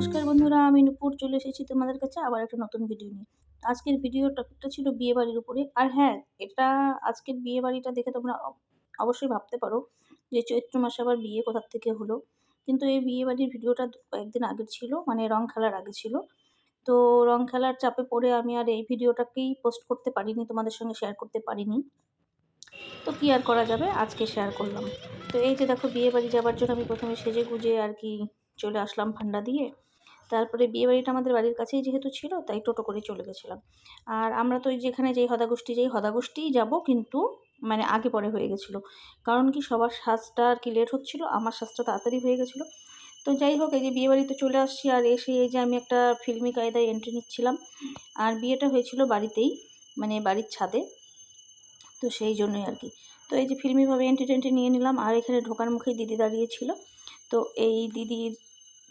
নমস্কার বন্ধুরা, আমি নুপুর, চলে এসেছি তোমাদের কাছে আবার একটা নতুন ভিডিও নিয়ে। আজকের ভিডিও টপিকটা ছিল বিয়ে বাড়ির উপরে। আর হ্যাঁ এটা আজকের বিয়ে বাড়িটা দেখে তোমরা অবশ্যই ভাবতে পারো যে চৈত্র মাসে আবার বিয়ে কোথার থেকে হলো। কিন্তু এই বিয়ে বাড়ির ভিডিওটা কয়েকদিন আগের ছিল মানে রং খেলার আগে ছিল। তো রং খেলার চাপে পড়ে আমি আর এই ভিডিওটাকেই পোস্ট করতে পারিনি, তোমাদের সঙ্গে শেয়ার করতে পারিনি। তো কী আর করা যাবে? আজকে শেয়ার করলাম। তো এই যে দেখো, বিয়ে বাড়ি যাবার জন্য আমি প্রথমে সেজে গুজে আর কি চলে আসলাম ভান্ডা দিয়ে। তারপরে বিয়ে বাড়িটা আমাদের বাড়ির কাছেই যেহেতু ছিল, তাই টোটো করে চলে গেছিলাম। আর আমরা তো ওই যেখানে যেই হদাগোষ্ঠী যেই হদাগোষ্ঠীই যাব কিন্তু মানে আগে পরে হয়ে গেছিল। কারণ কি সবার সাজটা আর কি লেট হচ্ছিল, আমার সাজটা তাড়াতাড়ি হয়ে গেছিল। তো যাই হোক, এই যে বিয়ে বাড়িতে চলে আসছি আর এসে এই যে আমি একটা ফিল্মি কায়দায় এন্ট্রি নিচ্ছিলাম। আর বিয়েটা হয়েছিল বাড়িতেই মানে বাড়ির ছাদে। তো সেই জন্যই আর কি। তো এই যে ফিল্মিভাবে এন্ট্রি টেন্ট্রি নিয়ে নিলাম, আর এখানে ঢোকার মুখেই দিদি দাঁড়িয়েছিল তো এই দিদির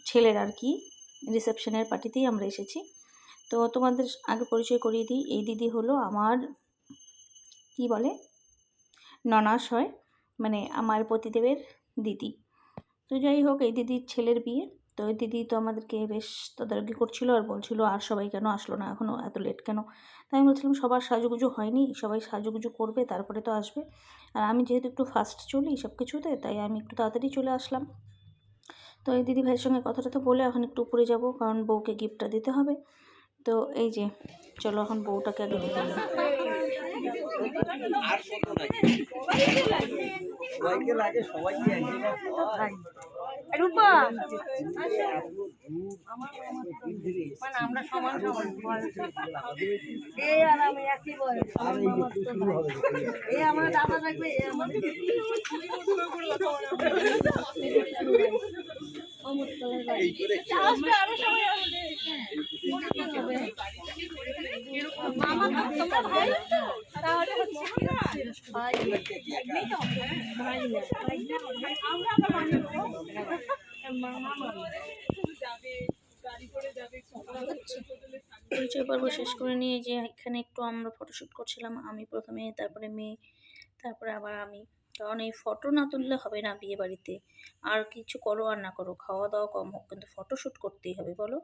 ছেলের আর কি রিসেপশনের পার্টিতেই আমরা এসেছি। তো তোমাদের আগে পরিচয় করিয়ে দিই। এই দিদি হলো আমার, কি বলে? ননাস হয়। মানে আমার পতিদেবের দিদি। তো যাই হোক, এই দিদির ছেলের বিয়ে। তো ওই দিদি তো আমাদেরকে বেশ তদারকি করছিল আর বলছিল, আর সবাই কেন আসলো না? এখনও এত লেট কেন? তাই আমি বলছিলাম, সবার সাজুগুজু হয়নি। সবাই সাজুগুজু করবে, তারপরে তো আসবে। আর আমি যেহেতু একটু ফাস্ট চলি সব কিছুতে তাই আমি একটু তাড়াতাড়ি চলে আসলাম। তো এই দিদি ভাইয়ের সঙ্গে কথাটা তো বলে এখন একটু উপরে যাব কারণ বউকে গিফটটা দিতে হবে। তো এই যে চলো এখন বউটাকে আগে দিতে হবে। সবাইকে লাগে সবাইকে একদিনে। রূপা! আমরা সমান সমান। এই আর আমি একই বয়স। আর এই যে একটু শুরু হবে। এই আমার দাদা থাকবে পরিচয় পর্ব শেষ করে নিয়ে যে এখানে একটু আমরা ফটোশ্যুট করছিলাম, আমি প্রথমে, তারপরে মেয়ে, তারপরে আবার আমি। কারণ এই ফটো না তুললে হবে না বিয়ে বাড়িতে। আর কিছু করো আর না করো, খাওয়া দাওয়া কম হোক, কিন্তু ফটোশ্যুট করতেই হবে, বলো।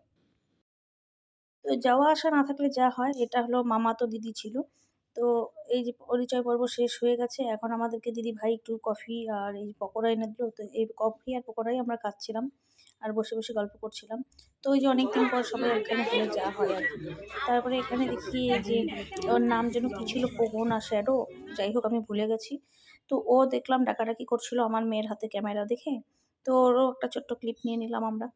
তো যাওয়া আসা না থাকলে যা হয়, এটা হলো মামা তো দিদি ছিল। তো এই যে পরিচয় পর্ব শেষ হয়ে গেছে, এখন আমাদেরকে দিদি ভাই একটু কফি আর এই পকোড়া এনে দিল, তো এই কফি আর পকোড়াই আমরা খাচ্ছিলাম আর বসে বসে গল্প করছিলাম। তো ওই যে অনেক দিন পর সবাই এখানে হলে যা হয় আর কি। তারপরে এখানে দেখি যে ওর নাম যেন কী ছিল পোগো আর শ্যাডো যাই হোক, আমি ভুলে গেছি। তো ও দেখলাম ডাকাডাকি করছিল আমার মেয়ের হাতে ক্যামেরা দেখে। তো ওরও একটা ছোট্ট ক্লিপ নিয়ে নিলাম আমরা।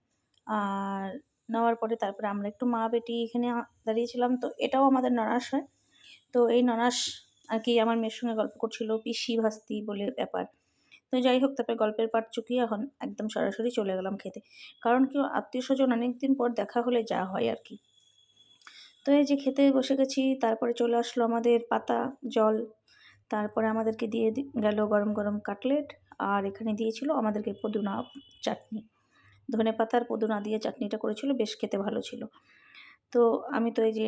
আর নেওয়ার পরে তারপরে আমরা একটু মা বেটি এখানে দাঁড়িয়েছিলাম। তো এটাও আমাদের ননাস হয়। তো এই ননাস আর কি আমার মেয়ের সঙ্গে গল্প করছিল, পিসি ভাস্তি বলে ব্যাপার। তো যাই হোক, তারপরে গল্পের পাট চুকিয়ে এখন একদম সরাসরি চলে গেলাম খেতে। কারণ কি আত্মীয় স্বজন অনেকদিন পর দেখা হলে যা হয় আর কি। তো এই যে খেতে বসে গেছি, তারপরে চলে আসলো আমাদের পাতা, জল তারপরে আমাদেরকে দিয়ে গেল গরম গরম কাটলেট আর এখানে দিয়েছিল আমাদেরকে পদুনা চাটনি। ধনে পাতার পদুনা দিয়ে চাটনিটা করেছিল, বেশ খেতে ভালো ছিল। তো আমি তো এই যে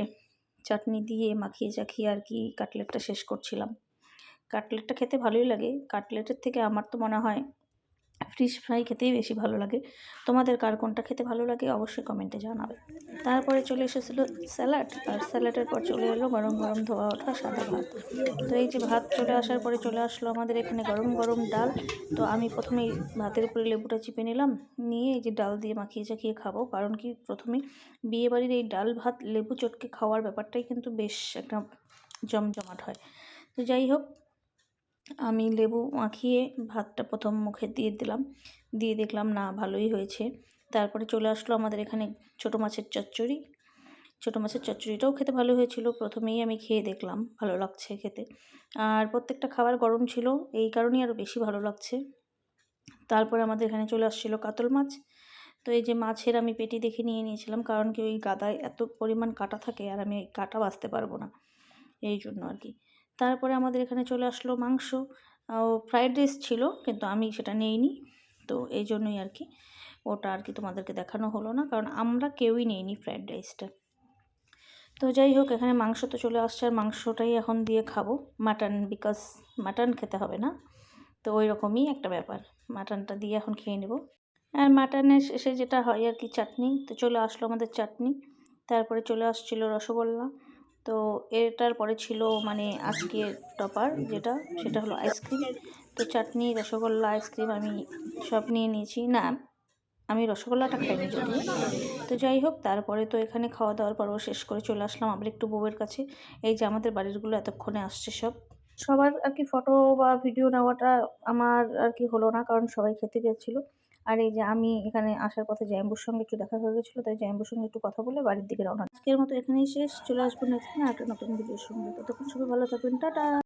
চাটনি দিয়ে মাখিয়ে চাখিয়ে আর কি কাটলেটটা শেষ করছিলাম। কাটলেটটা খেতে ভালোই লাগে। কাটলেটের থেকে আমার তো মনে হয় ফিশ ফ্রাই খেতেই বেশি ভালো লাগে। তোমাদের কার কোনটা খেতে ভালো লাগে অবশ্যই কমেন্টে জানাবে। তারপরে চলে এসেছিল স্যালাড। আর স্যালাডের পর চলে এলো গরম গরম ধোয়া ওঠা সাদা ভাত। তো এই যে ভাত চলে আসার পরে চলে আসলো আমাদের এখানে গরম গরম ডাল। তো আমি প্রথমেই ভাতের উপরে লেবুটা চিপে নিলাম। নিয়ে এই যে ডাল দিয়ে মাখিয়ে চাখিয়ে খাব। কারণ কি প্রথমে বিয়েবাড়ির এই ডাল, ভাত, লেবু, চটকে খাওয়ার ব্যাপারটাই কিন্তু বেশ একটা জমজমাট হয়। তো যাই হোক আমি লেবু মাখিয়ে ভাতটা প্রথম মুখে দিয়ে দিলাম। দিয়ে দেখলাম, না, ভালোই হয়েছে। তারপরে চলে আসলো আমাদের এখানে ছোটো মাছের চচ্চড়ি। ছোটো মাছের চচ্চড়িটাও খেতে ভালো হয়েছিল। প্রথমেই আমি খেয়ে দেখলাম, ভালো লাগছে খেতে। আর প্রত্যেকটা খাবার গরম ছিল, এই কারণেই আরও বেশি ভালো লাগছে। তারপরে আমাদের এখানে চলে আসছিল কাতল মাছ। তো এই যে মাছের আমি পেটি দেখে নিয়ে নিয়েছিলাম, কারণ কি ওই গাদায় এত পরিমাণ কাটা থাকে আর আমি কাটা বাছতে পারব না। এই জন্য আর কি। তারপরে আমাদের এখানে চলে আসলো মাংস। ফ্রাইড রাইস ছিল, কিন্তু আমি সেটা নিইনি। তো এই জন্যই আর কি, ওটা আর কি তোমাদেরকে দেখানো হলো না, কারণ আমরা কেউই নিইনি ফ্রাইড রাইসটা তো যাই হোক, এখানে মাংস তো চলে আসছে, আর মাংসটাই এখন দিয়ে খাব। মাটন বিকজ মাটন খেতে হবে না। তো ওই রকমই একটা ব্যাপার মাটনটা দিয়ে এখন খেয়ে নেব। আর মাটনের শেষে যেটা হয় আর কি, চাটনি। তো চলে আসলো আমাদের চাটনি। তারপরে চলে আসছিল রসগোল্লা। তো এটার পরে ছিল মানে আজকের টপার যেটা, সেটা হলো আইসক্রিম। তো চাটনি, রসগোল্লা, আইসক্রিম আমি সব নিয়ে নিয়েছি। না, আমি রসগোল্লাটা খাইনি যদি তো যাই হোক, তারপরে তো এখানে খাওয়া দাওয়ার পর্ব শেষ করে চলে আসলাম আবার একটু বউয়ের কাছে। এই যে আমাদের বাড়িরগুলো এতক্ষণে আসছে সব। সবার আর কি ফটো বা ভিডিও নেওয়াটা আমার আর কি হলো না, কারণ সবাই খেতে গেছিল। আর এই যে আমি এখানে আসার পথে জ্যাম্বুর সঙ্গে একটু দেখা হয়ে গেছিল, তাই জ্যাম্বুর সঙ্গে একটু কথা বলে বাড়ির দিকে রওনা আজকের মতো এখানেই শেষ, চলে আসব নেক্সট দিন একটা নতুন ভিডিওর সঙ্গে। ততক্ষণ সবাই ভালো থাকবেন, টাটা!